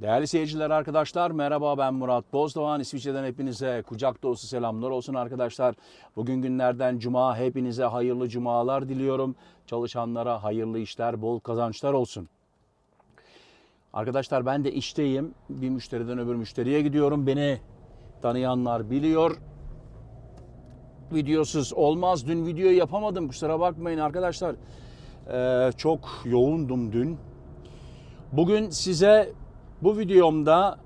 Değerli seyirciler arkadaşlar merhaba ben Murat Bozdoğan. İsviçre'den hepinize kucak dolusu selamlar olsun arkadaşlar. Bugün günlerden cuma hepinize hayırlı cumalar diliyorum. Çalışanlara hayırlı işler, bol kazançlar olsun. Arkadaşlar ben de işteyim. Bir müşteriden öbür müşteriye gidiyorum. Beni tanıyanlar biliyor. Videosuz olmaz. Dün video yapamadım kusura bakmayın arkadaşlar. Ee, çok yoğundum dün. Bugün size bu videomda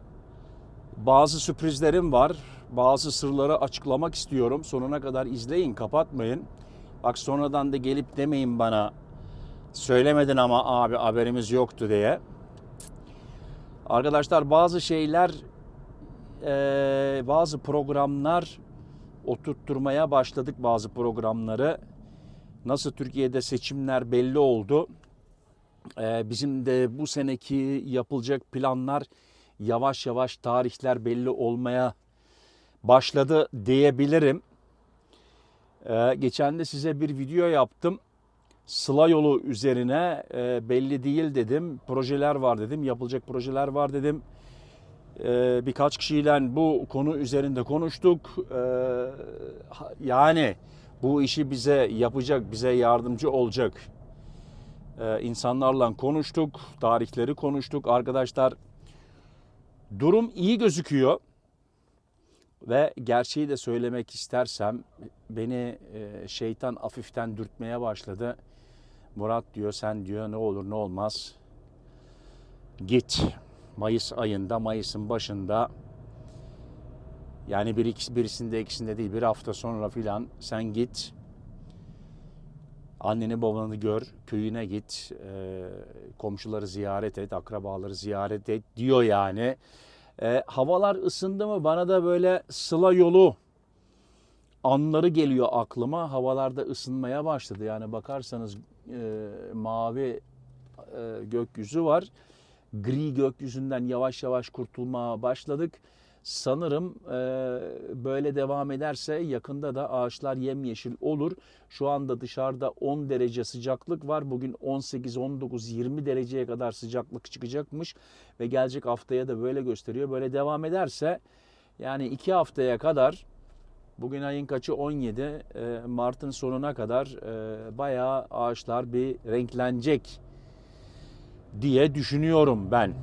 bazı sürprizlerim var. Bazı sırları açıklamak istiyorum. Sonuna kadar izleyin, kapatmayın. Bak sonradan da gelip demeyin bana söylemedin ama abi haberimiz yoktu diye. Arkadaşlar bazı şeyler, bazı programlar oturtturmaya başladık bazı programları. Nasıl Türkiye'de seçimler belli oldu. Ee, bizim de bu seneki yapılacak planlar yavaş yavaş tarihler belli olmaya başladı diyebilirim. Ee, geçen de size bir video yaptım. Sıla yolu üzerine e, belli değil dedim. Projeler var dedim. Yapılacak projeler var dedim. Ee, birkaç kişiyle bu konu üzerinde konuştuk. Yani bu işi bize yapacak, bize yardımcı olacak ee, insanlarla konuştuk, tarihleri konuştuk. Arkadaşlar durum iyi gözüküyor ve gerçeği de söylemek istersem beni e, şeytan hafiften dürtmeye başladı. Murat diyor sen diyor ne olur ne olmaz git Mayıs ayında Mayıs'ın başında yani bir birisinde ikisinde değil bir hafta sonra filan sen git Anneni babanı gör, köyüne git, e, komşuları ziyaret et, akrabaları ziyaret et diyor yani. E, havalar ısındı mı bana da böyle sıla yolu anları geliyor aklıma. Havalarda ısınmaya başladı. Yani bakarsanız e, mavi e, gökyüzü var. Gri gökyüzünden yavaş yavaş kurtulmaya başladık. Sanırım e, böyle devam ederse yakında da ağaçlar yemyeşil olur. Şu anda dışarıda 10 derece sıcaklık var. Bugün 18, 19, 20 dereceye kadar sıcaklık çıkacakmış. Ve gelecek haftaya da böyle gösteriyor. Böyle devam ederse yani 2 haftaya kadar bugün ayın kaçı 17 e, Mart'ın sonuna kadar e, bayağı ağaçlar bir renklenecek diye düşünüyorum ben.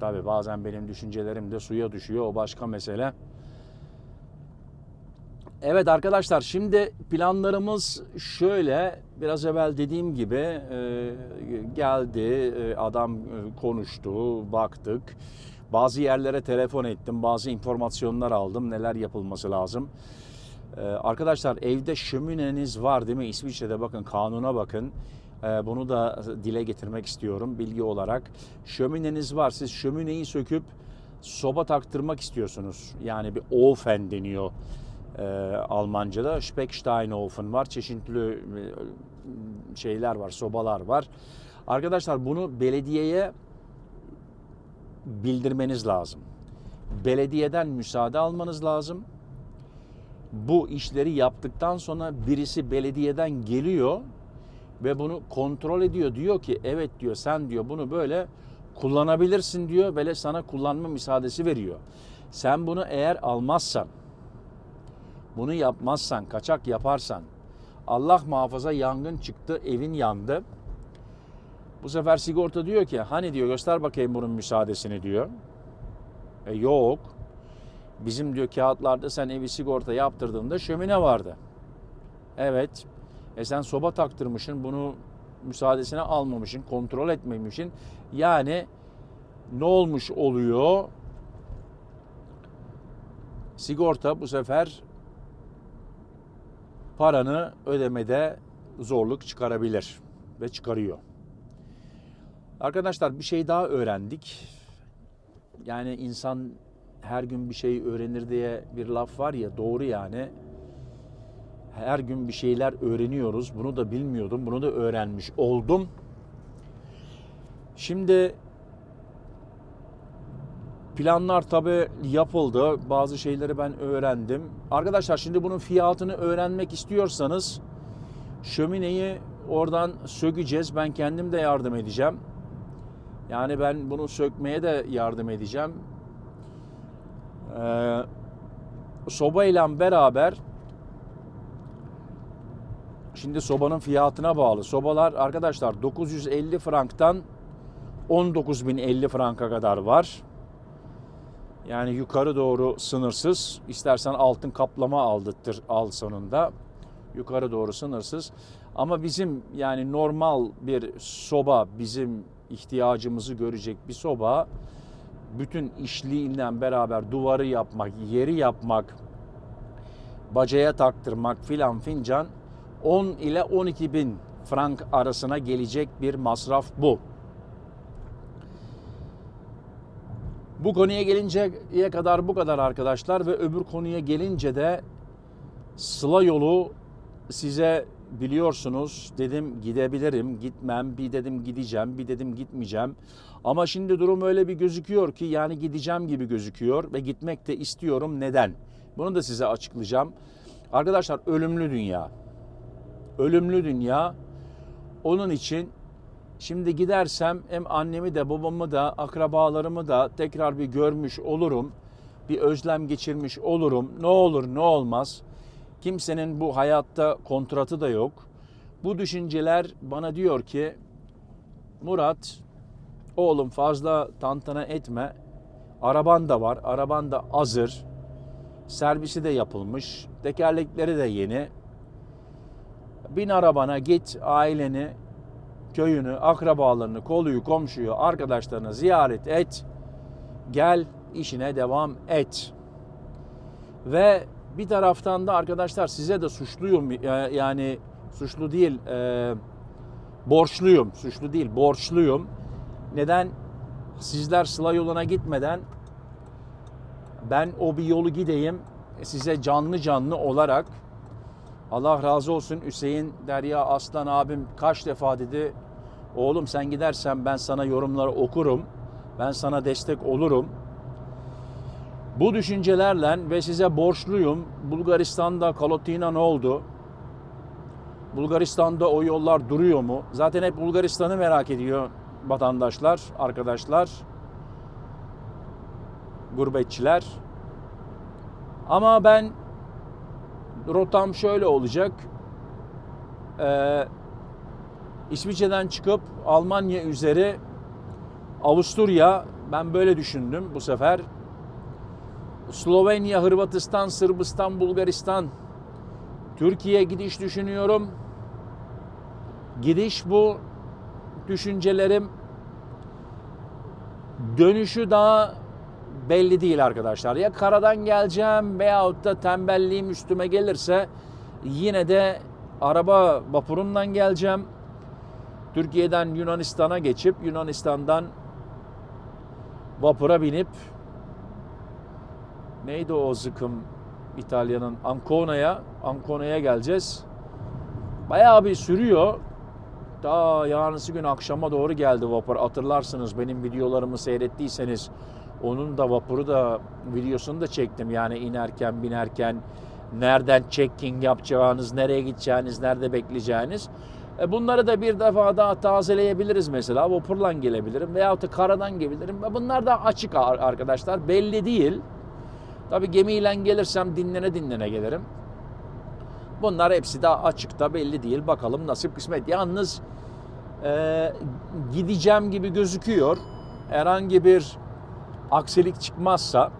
Tabi bazen benim düşüncelerim de suya düşüyor. O başka mesele. Evet arkadaşlar şimdi planlarımız şöyle. Biraz evvel dediğim gibi e, geldi e, adam e, konuştu baktık. Bazı yerlere telefon ettim. Bazı informasyonlar aldım. Neler yapılması lazım. Arkadaşlar evde şömineniz var değil mi? İsviçre'de bakın kanuna bakın. Ee, Bunu da dile getirmek istiyorum bilgi olarak. Şömineniz var. Siz şömineyi söküp soba taktırmak istiyorsunuz. Yani bir Ofen deniyor e, Almanca'da. Specksteinofen var. Çeşitli e, şeyler var, sobalar var. Arkadaşlar bunu belediyeye bildirmeniz lazım. Belediyeden müsaade almanız lazım. Bu işleri yaptıktan sonra birisi belediyeden geliyor ve bunu kontrol ediyor. Diyor ki evet diyor sen diyor bunu böyle kullanabilirsin diyor ve sana kullanma müsaadesi veriyor. Sen bunu eğer almazsan, bunu yapmazsan, kaçak yaparsan, Allah muhafaza yangın çıktı, evin yandı. Bu sefer sigorta diyor ki hani diyor göster bakayım bunun müsaadesini diyor. E yok. Bizim diyor kağıtlarda sen evi sigorta yaptırdığında şömine vardı. Evet. E sen soba taktırmışsın, bunu müsaadesine almamışsın, kontrol etmemişsin. Yani ne olmuş oluyor? Sigorta bu sefer paranı ödemede zorluk çıkarabilir ve çıkarıyor. Arkadaşlar bir şey daha öğrendik. Yani insan her gün bir şey öğrenir diye bir laf var ya doğru yani her gün bir şeyler öğreniyoruz. Bunu da bilmiyordum. Bunu da öğrenmiş oldum. Şimdi planlar tabi yapıldı. Bazı şeyleri ben öğrendim. Arkadaşlar şimdi bunun fiyatını öğrenmek istiyorsanız şömineyi oradan sökeceğiz. Ben kendim de yardım edeceğim. Yani ben bunu sökmeye de yardım edeceğim. Ee, sobayla beraber şimdi sobanın fiyatına bağlı. Sobalar arkadaşlar 950 franktan 19.050 franka kadar var. Yani yukarı doğru sınırsız. İstersen altın kaplama aldırtır al sonunda. Yukarı doğru sınırsız. Ama bizim yani normal bir soba bizim ihtiyacımızı görecek bir soba bütün işliğinden beraber duvarı yapmak, yeri yapmak, bacaya taktırmak filan fincan 10 ile 12 bin frank arasına gelecek bir masraf bu. Bu konuya gelinceye kadar bu kadar arkadaşlar ve öbür konuya gelince de Sıla yolu size biliyorsunuz dedim gidebilirim, gitmem, bir dedim gideceğim, bir dedim gitmeyeceğim. Ama şimdi durum öyle bir gözüküyor ki yani gideceğim gibi gözüküyor ve gitmek de istiyorum. Neden? Bunu da size açıklayacağım. Arkadaşlar ölümlü dünya. Ölümlü dünya. Onun için Şimdi gidersem hem annemi de babamı da akrabalarımı da tekrar bir görmüş olurum. Bir özlem geçirmiş olurum. Ne olur ne olmaz. Kimsenin bu hayatta kontratı da yok. Bu düşünceler bana diyor ki Murat oğlum fazla tantana etme. Araban da var. Araban da hazır. Servisi de yapılmış. Tekerlekleri de yeni. Bin arabana git aileni köyünü, akrabalarını, koluyu, komşuyu, arkadaşlarını ziyaret et. Gel işine devam et. Ve bir taraftan da arkadaşlar size de suçluyum yani suçlu değil e, borçluyum suçlu değil borçluyum neden sizler sıla yoluna gitmeden ben o bir yolu gideyim size canlı canlı olarak Allah razı olsun Hüseyin Derya Aslan abim kaç defa dedi oğlum sen gidersen ben sana yorumları okurum ben sana destek olurum bu düşüncelerle ve size borçluyum. Bulgaristan'da Kalotina ne oldu? Bulgaristan'da o yollar duruyor mu? Zaten hep Bulgaristan'ı merak ediyor vatandaşlar, arkadaşlar, gurbetçiler. Ama ben rotam şöyle olacak. Ee, İsviçre'den çıkıp Almanya üzeri Avusturya ben böyle düşündüm bu sefer. Slovenya, Hırvatistan, Sırbistan, Bulgaristan, Türkiye gidiş düşünüyorum. Gidiş bu düşüncelerim dönüşü daha belli değil arkadaşlar. Ya karadan geleceğim veyahut da tembelliğim üstüme gelirse yine de araba vapurundan geleceğim. Türkiye'den Yunanistan'a geçip Yunanistan'dan vapura binip neydi o zıkım İtalya'nın Ancona'ya Ancona'ya geleceğiz. Bayağı bir sürüyor. Daha yarınsı gün akşama doğru geldi vapur. Hatırlarsınız benim videolarımı seyrettiyseniz onun da vapuru da videosunu da çektim. Yani inerken binerken nereden checking yapacağınız, nereye gideceğiniz, nerede bekleyeceğiniz. E bunları da bir defa daha tazeleyebiliriz mesela. Vapurla gelebilirim veyahut da karadan gelebilirim. Bunlar da açık arkadaşlar. Belli değil. Tabi gemiyle gelirsem dinlene dinlene gelirim. Bunlar hepsi daha açıkta belli değil. Bakalım nasip kısmet. Yalnız e, gideceğim gibi gözüküyor. Herhangi bir aksilik çıkmazsa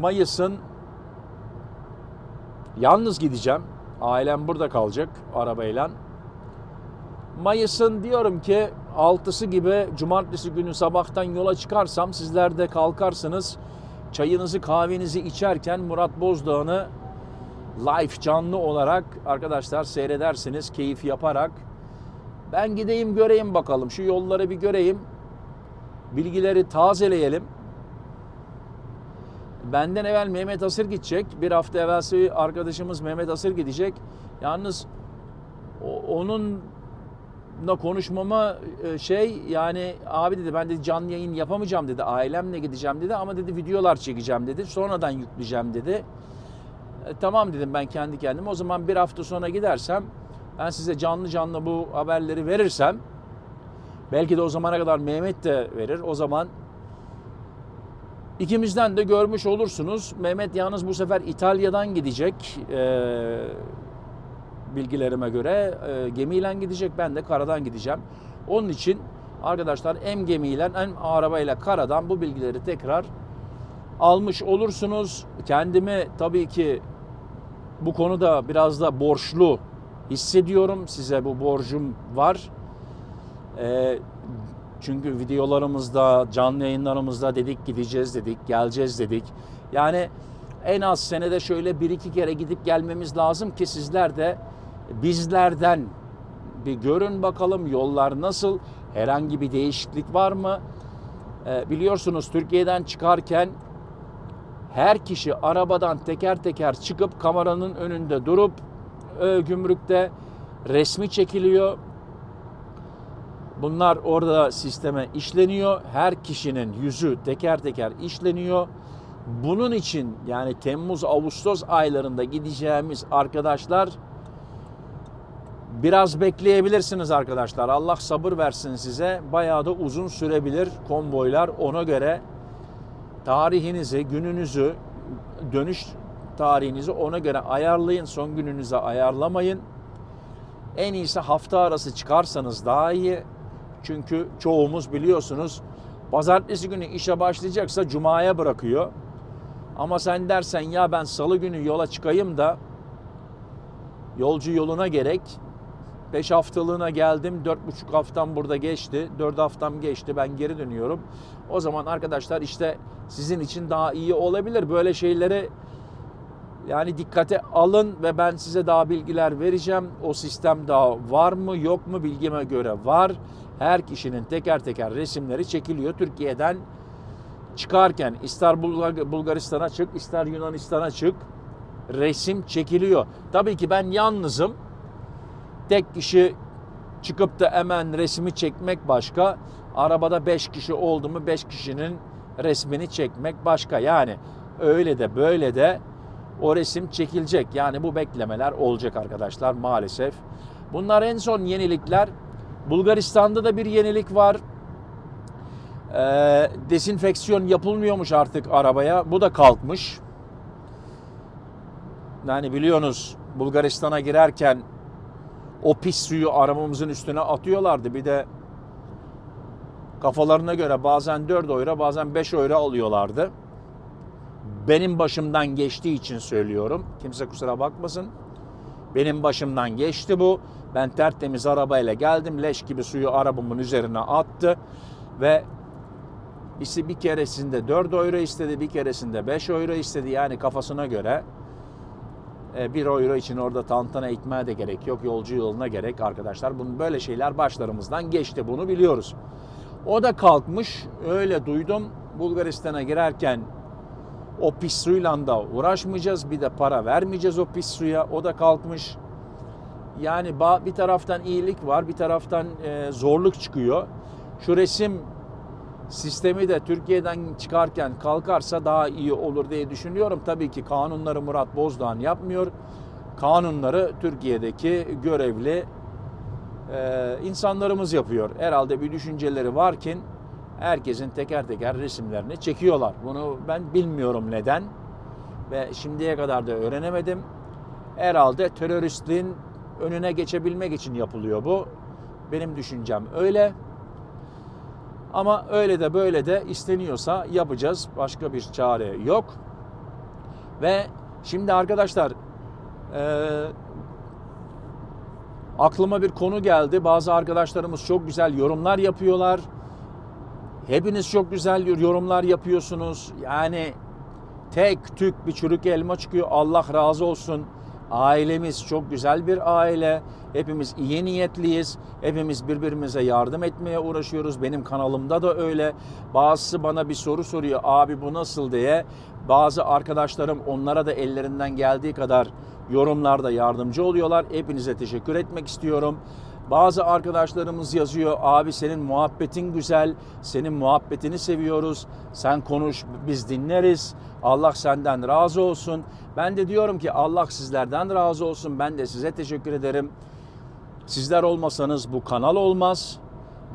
Mayıs'ın yalnız gideceğim. Ailem burada kalacak arabayla. Mayıs'ın diyorum ki 6'sı gibi cumartesi günü sabahtan yola çıkarsam sizler de kalkarsınız. Çayınızı kahvenizi içerken Murat Bozdağ'ını live canlı olarak arkadaşlar seyredersiniz keyif yaparak. Ben gideyim göreyim bakalım şu yolları bir göreyim. Bilgileri tazeleyelim. Benden evvel Mehmet Asır gidecek. Bir hafta evvelsi arkadaşımız Mehmet Asır gidecek. Yalnız onun da konuşmama e, şey yani abi dedi ben de canlı yayın yapamayacağım dedi. Ailemle gideceğim dedi ama dedi videolar çekeceğim dedi. Sonradan yükleyeceğim dedi. E, tamam dedim ben kendi kendime. O zaman bir hafta sonra gidersem ben size canlı canlı bu haberleri verirsem Belki de o zamana kadar Mehmet de verir. O zaman ikimizden de görmüş olursunuz. Mehmet yalnız bu sefer İtalya'dan gidecek. Ee, bilgilerime göre e, gemiyle gidecek. Ben de karadan gideceğim. Onun için arkadaşlar hem gemiyle hem arabayla karadan bu bilgileri tekrar almış olursunuz. Kendimi tabii ki bu konuda biraz da borçlu hissediyorum. Size bu borcum var. Ee, çünkü videolarımızda, canlı yayınlarımızda dedik gideceğiz dedik, geleceğiz dedik. Yani en az senede şöyle bir iki kere gidip gelmemiz lazım ki sizler de bizlerden bir görün bakalım yollar nasıl, herhangi bir değişiklik var mı? Ee, biliyorsunuz Türkiye'den çıkarken her kişi arabadan teker teker çıkıp kameranın önünde durup e, gümrükte resmi çekiliyor. Bunlar orada sisteme işleniyor. Her kişinin yüzü teker teker işleniyor. Bunun için yani Temmuz Ağustos aylarında gideceğimiz arkadaşlar biraz bekleyebilirsiniz arkadaşlar. Allah sabır versin size. Bayağı da uzun sürebilir konvoylar. Ona göre tarihinizi, gününüzü, dönüş tarihinizi ona göre ayarlayın. Son gününüze ayarlamayın. En iyisi hafta arası çıkarsanız daha iyi. Çünkü çoğumuz biliyorsunuz pazartesi günü işe başlayacaksa cumaya bırakıyor. Ama sen dersen ya ben salı günü yola çıkayım da yolcu yoluna gerek. 5 haftalığına geldim. 4,5 haftam burada geçti. 4 haftam geçti. Ben geri dönüyorum. O zaman arkadaşlar işte sizin için daha iyi olabilir. Böyle şeyleri yani dikkate alın ve ben size daha bilgiler vereceğim. O sistem daha var mı yok mu bilgime göre var. Her kişinin teker teker resimleri çekiliyor. Türkiye'den çıkarken ister Bulgar- Bulgaristan'a çık ister Yunanistan'a çık resim çekiliyor. Tabii ki ben yalnızım. Tek kişi çıkıp da hemen resmi çekmek başka. Arabada 5 kişi oldu mu 5 kişinin resmini çekmek başka. Yani öyle de böyle de o resim çekilecek. Yani bu beklemeler olacak arkadaşlar maalesef. Bunlar en son yenilikler. Bulgaristan'da da bir yenilik var. Ee, desinfeksiyon yapılmıyormuş artık arabaya. Bu da kalkmış. Yani biliyorsunuz Bulgaristan'a girerken o pis suyu arabamızın üstüne atıyorlardı. Bir de kafalarına göre bazen 4 euro bazen 5 euro alıyorlardı. Benim başımdan geçtiği için söylüyorum. Kimse kusura bakmasın. Benim başımdan geçti bu. Ben tertemiz arabayla geldim. Leş gibi suyu arabamın üzerine attı. Ve işte bir keresinde 4 euro istedi, bir keresinde 5 euro istedi. Yani kafasına göre 1 euro için orada tantana ekmeğe de gerek yok. Yolcu yoluna gerek arkadaşlar. Bunun böyle şeyler başlarımızdan geçti. Bunu biliyoruz. O da kalkmış. Öyle duydum. Bulgaristan'a girerken o pis suyla da uğraşmayacağız. Bir de para vermeyeceğiz o pis suya. O da kalkmış. Yani bir taraftan iyilik var, bir taraftan e, zorluk çıkıyor. Şu resim sistemi de Türkiye'den çıkarken kalkarsa daha iyi olur diye düşünüyorum. Tabii ki kanunları Murat Bozdağ yapmıyor. Kanunları Türkiye'deki görevli e, insanlarımız yapıyor. Herhalde bir düşünceleri varken herkesin teker teker resimlerini çekiyorlar. Bunu ben bilmiyorum neden ve şimdiye kadar da öğrenemedim. Herhalde teröristliğin önüne geçebilmek için yapılıyor bu. Benim düşüncem öyle. Ama öyle de böyle de isteniyorsa yapacağız. Başka bir çare yok. Ve şimdi arkadaşlar eee aklıma bir konu geldi. Bazı arkadaşlarımız çok güzel yorumlar yapıyorlar. Hepiniz çok güzel yorumlar yapıyorsunuz. Yani tek tük bir çürük elma çıkıyor. Allah razı olsun. Ailemiz çok güzel bir aile. Hepimiz iyi niyetliyiz. Hepimiz birbirimize yardım etmeye uğraşıyoruz. Benim kanalımda da öyle. Bazısı bana bir soru soruyor. Abi bu nasıl diye. Bazı arkadaşlarım onlara da ellerinden geldiği kadar yorumlarda yardımcı oluyorlar. Hepinize teşekkür etmek istiyorum. Bazı arkadaşlarımız yazıyor abi senin muhabbetin güzel, senin muhabbetini seviyoruz. Sen konuş biz dinleriz. Allah senden razı olsun. Ben de diyorum ki Allah sizlerden razı olsun. Ben de size teşekkür ederim. Sizler olmasanız bu kanal olmaz.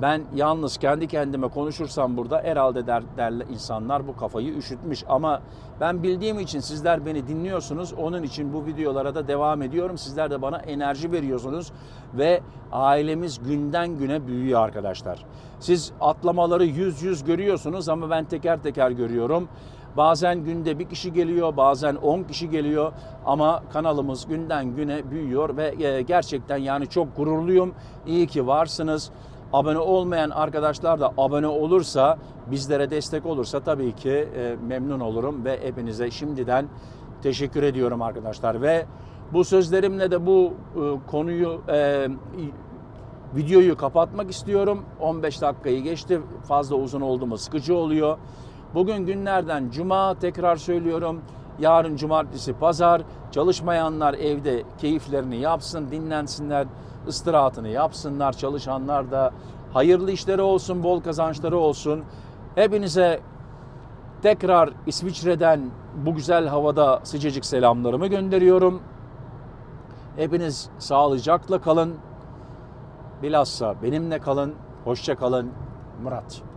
Ben yalnız kendi kendime konuşursam burada herhalde der, derler insanlar bu kafayı üşütmüş. Ama ben bildiğim için sizler beni dinliyorsunuz. Onun için bu videolara da devam ediyorum. Sizler de bana enerji veriyorsunuz ve ailemiz günden güne büyüyor arkadaşlar. Siz atlamaları yüz yüz görüyorsunuz ama ben teker teker görüyorum. Bazen günde bir kişi geliyor, bazen 10 kişi geliyor ama kanalımız günden güne büyüyor ve e, gerçekten yani çok gururluyum. İyi ki varsınız. Abone olmayan arkadaşlar da abone olursa, bizlere destek olursa tabii ki e, memnun olurum ve hepinize şimdiden teşekkür ediyorum arkadaşlar ve bu sözlerimle de bu e, konuyu e, videoyu kapatmak istiyorum. 15 dakikayı geçti. Fazla uzun oldu mu sıkıcı oluyor. Bugün günlerden cuma tekrar söylüyorum. Yarın cumartesi pazar. Çalışmayanlar evde keyiflerini yapsın, dinlensinler, istirahatını yapsınlar. Çalışanlar da hayırlı işleri olsun, bol kazançları olsun. Hepinize tekrar İsviçre'den bu güzel havada sıcacık selamlarımı gönderiyorum. Hepiniz sağlıcakla kalın. Bilhassa benimle kalın. Hoşça kalın. Murat.